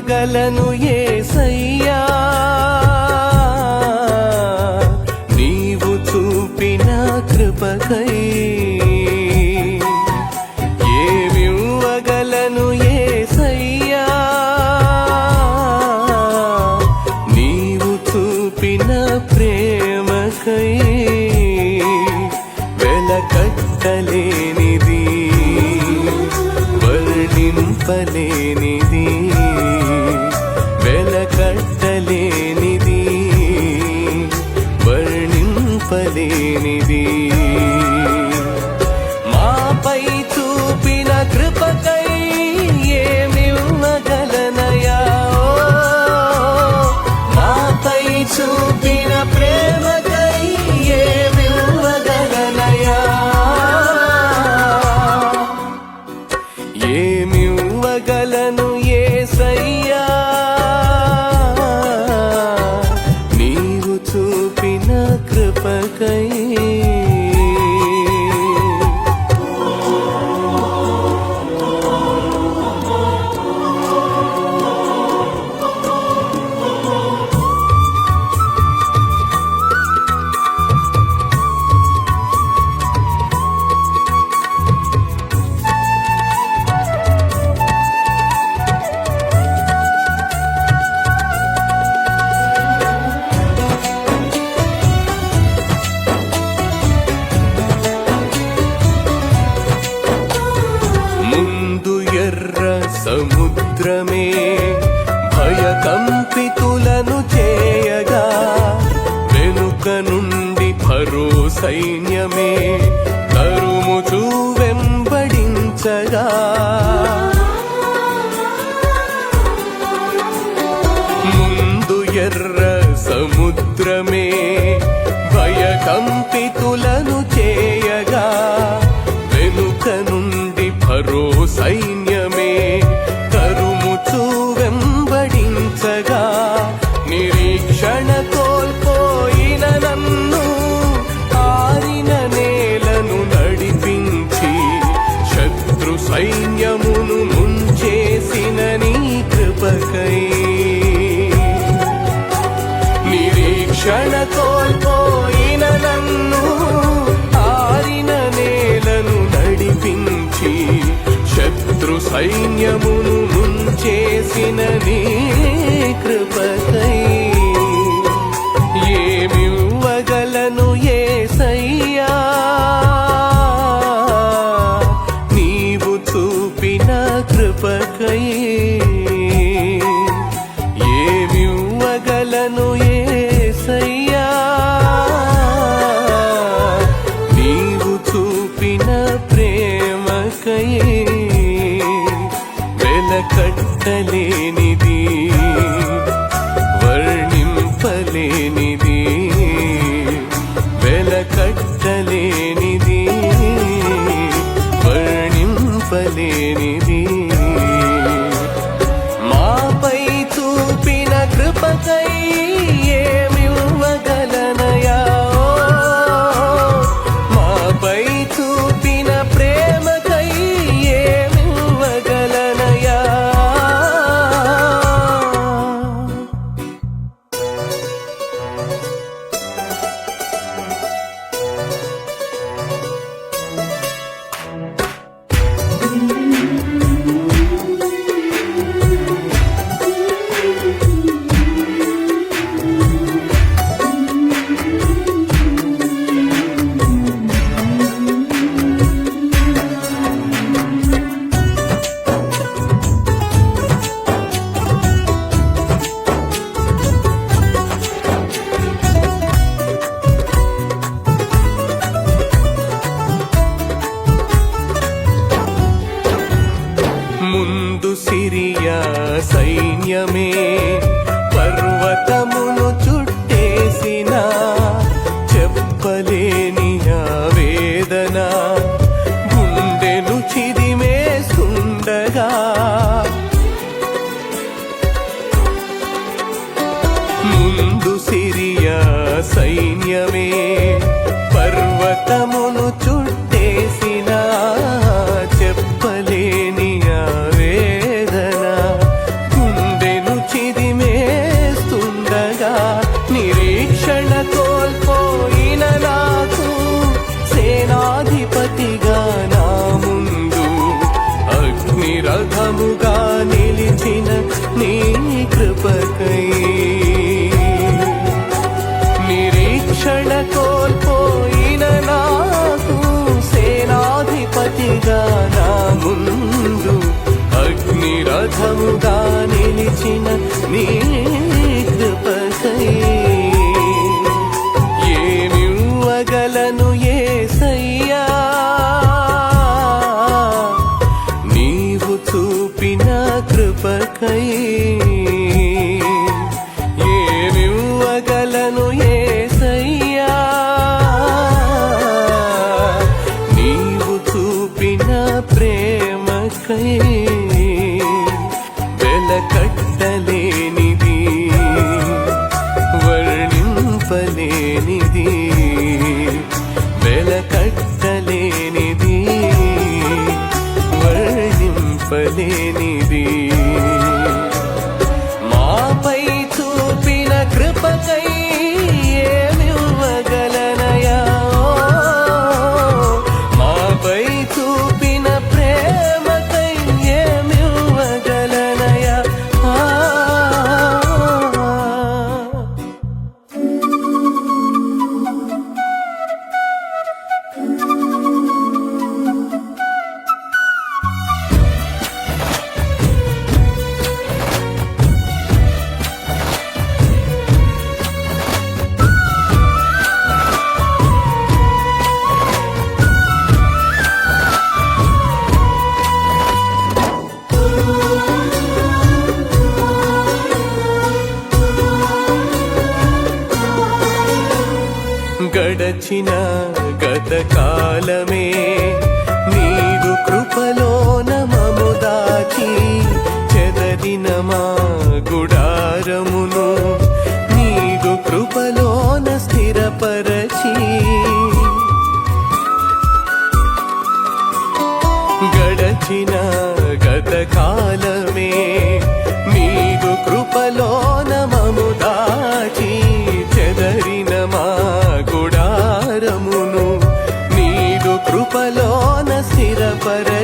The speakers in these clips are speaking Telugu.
ఏమివ్వగలను ఏసయ్యా. నీవు చూపిన కృపకై ఏమివ్వగలను ఏసయ్యా. నీవు చూపిన ప్రేమకై వెలకట్టలేనిది వర్ణింపలేనిది వర్ణింపలేనిది మాపై చూపిన కృపకై ఏమివ్వగలనయా మాపై చూపిన ప్రేమకై ఏమివ్వగలనయా ఏమివ్వగలను ఏ సముద్రమే భయకంపితులను చేయగా వెనుక నుండి భరో సైన్య సైన్యమును ముంచేసిన నీ కృపకై. ఏమివ్వగలను ఏ సయ్యా నీవు చూపిన కృపకై. ఏమివ్వగలను ఏ కట్టలేనిది వర్ణింపలేనిది. అగ్ని నిలిచిన నీ కృపకై. ఏమివ్వగలను ఏసయ్యా? నీవు చూపిన కృపకై. వెలకట్టలేనిది గడచిన గత కాలమే నీదు కృపలోన మము దాచి చెదరిన మా గుడారమును. నీదు కృపలోన స్థిరపరచి గడచిన గత స్థిరపరచి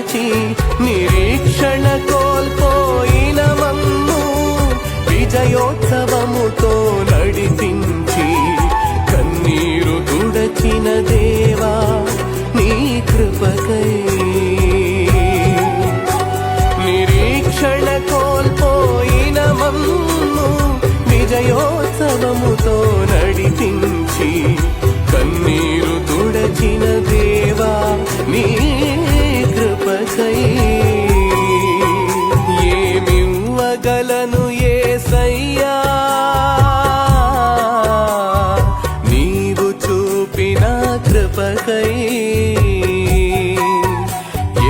చూపిన కృపకై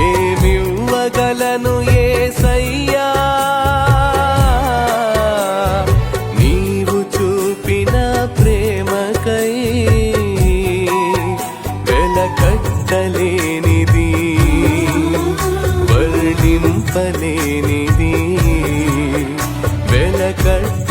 ఏమివ్వగలను ఏ సయ్యా? నీవు చూపిన ప్రేమకై వెలకట్టలేనిది వర్ణింపలేనిది. వెలకట్ట